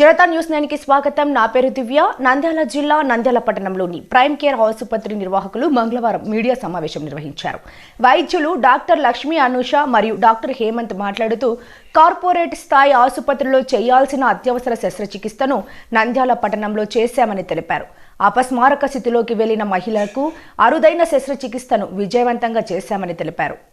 Janata news నైన్కి స్వాగతం. నా పేరు దివ్య. నంద్యాల జిల్లా నంద్యాల పట్టణంలోని ప్రైమ్ కేర్ ఆసుపత్రి నిర్వాహకులు మంగళవారం మీడియా సమావేశం నిర్వహించారు. వైద్యులు డాక్టర్ లక్ష్మీ అనూష మరియు డాక్టర్ హేమంత్ మాట్లాడుతూ కార్పొరేట్ స్థాయి ఆసుపత్రిలో చేయాల్సిన అత్యవసర శస్త్రచికిత్సను నంద్యాల పట్టణంలో చేశామని తెలిపారు. అపస్మారక స్థితిలోకి వెళ్ళిన మహిళలకు అరుదైన శస్త్రచికిత్సను విజయవంతంగా చేశామని తెలిపారు.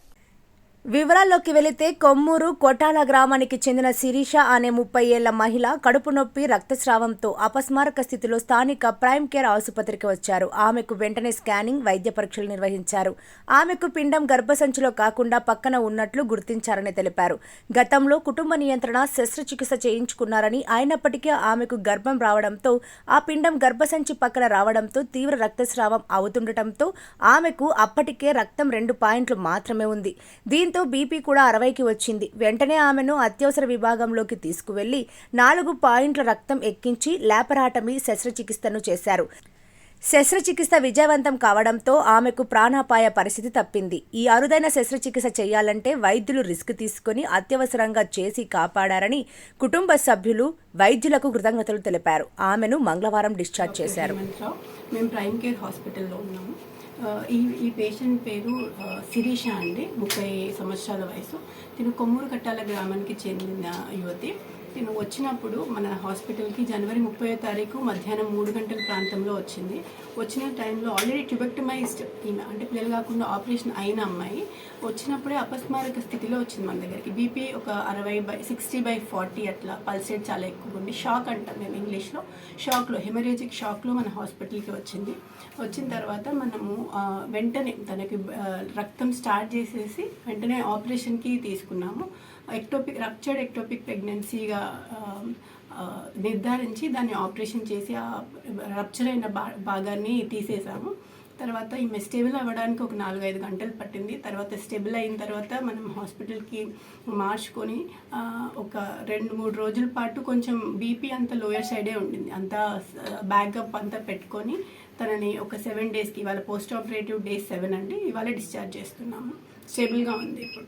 వివరాల్లోకి వెళితే కొమ్మూరు కొటాల గ్రామానికి చెందిన శిరీష అనే ముప్పై ఏళ్ళ మహిళ కడుపు నొప్పి రక్తస్రావంతో అపస్మారక స్థితిలో స్థానిక ప్రైమ్ కేర్ ఆసుపత్రికి వచ్చారు. ఆమెకు వెంటనే స్కానింగ్ వైద్య పరీక్షలు నిర్వహించారు. ఆమెకు పిండం గర్భసంచిలో కాకుండా పక్కన ఉన్నట్లు గుర్తించారని తెలిపారు. గతంలో కుటుంబ నియంత్రణ శస్త్రచికిత్స చేయించుకున్నారని అయినప్పటికీ ఆమెకు గర్భం రావడంతో ఆ పిండం గర్భసంచి పక్కన రావడంతో తీవ్ర రక్తస్రావం అవుతుండటంతో ఆమెకు అప్పటికే రక్తం రెండు పాయింట్లు మాత్రమే ఉంది. దీంతో బీపీ కూడా అరవైకి వచ్చింది. వెంటనే ఆమెను అత్యవసర విభాగంలోకి తీసుకువెళ్ళి నాలుగు పాయింట్ల రక్తం ఎక్కించి లాపరాటమీ శస్త్రచికిత్సను చేశారు. శస్త్రచికిత్స విజయవంతం కావడంతో ఆమెకు ప్రాణాపాయ పరిస్థితి తప్పింది. ఈ అరుదైన శస్త్రచికిత్స చేయాలంటే వైద్యులు రిస్క్ తీసుకుని అత్యవసరంగా చేసి కాపాడారని కుటుంబ సభ్యులు వైద్యులకు కృతజ్ఞతలు తెలిపారు. ఆమెను మంగళవారం డిశ్చార్జ్ చేశారు. మేము ప్రైమ్ కేర్ హాస్పిటల్లో ఉన్నాము. ఈ ఈ పేషెంట్ పేరు శిరీష అండి ముప్పై సంవత్సరాల వయసు. తిను కొమ్మూరు కట్టాల గ్రామానికి చెందిన యువతి. నేను వచ్చినప్పుడు మన హాస్పిటల్కి జనవరి ముప్పై తారీఖు మధ్యాహ్నం మూడు గంటల ప్రాంతంలో వచ్చింది. వచ్చిన టైంలో ఆల్రెడీ ట్యూబెక్టమైజ్డ్ ఈమె అంటే పిల్లలు కాకుండా ఆపరేషన్ అయిన అమ్మాయి వచ్చినప్పుడే అపస్మారక స్థితిలో వచ్చింది మన దగ్గరికి. బీపీ ఒక అరవై బై సిక్స్టీ బై ఫార్టీ అట్లా పల్స్ రేట్ చాలా ఎక్కువ ఉంది షాక్ అంటాం మేము ఇంగ్లీష్లో షాక్లో హెమరేజిక్ షాక్లో మన హాస్పిటల్కి వచ్చింది. వచ్చిన తర్వాత మనము వెంటనే తనకి రక్తం స్టార్ట్ చేసేసి వెంటనే ఆపరేషన్కి తీసుకున్నాము. ఎక్టోపిక్ రప్చర్డ్ ఎక్టోపిక్ ప్రెగ్నెన్సీగా నిర్ధారించి దాన్ని ఆపరేషన్ చేసి ఆ రప్చర్ అయిన భా భాగాన్ని తీసేసాము. తర్వాత ఈమె స్టేబుల్ అవ్వడానికి ఒక నాలుగైదు గంటలు పట్టింది. తర్వాత స్టేబుల్ అయిన తర్వాత మనం హాస్పిటల్కి మార్చుకొని ఒక రెండు మూడు రోజుల పాటు కొంచెం బీపీ అంత లోయర్ సైడే ఉండింది. అంత బ్యాకప్ అంతా పెట్టుకొని తనని ఒక సెవెన్ డేస్కి ఇవాళ పోస్ట్ ఆపరేటివ్ డేస్ సెవెన్ అండి. ఇవాళ డిశ్చార్జ్ చేస్తున్నాము. స్టేబుల్గా ఉంది ఇప్పుడు.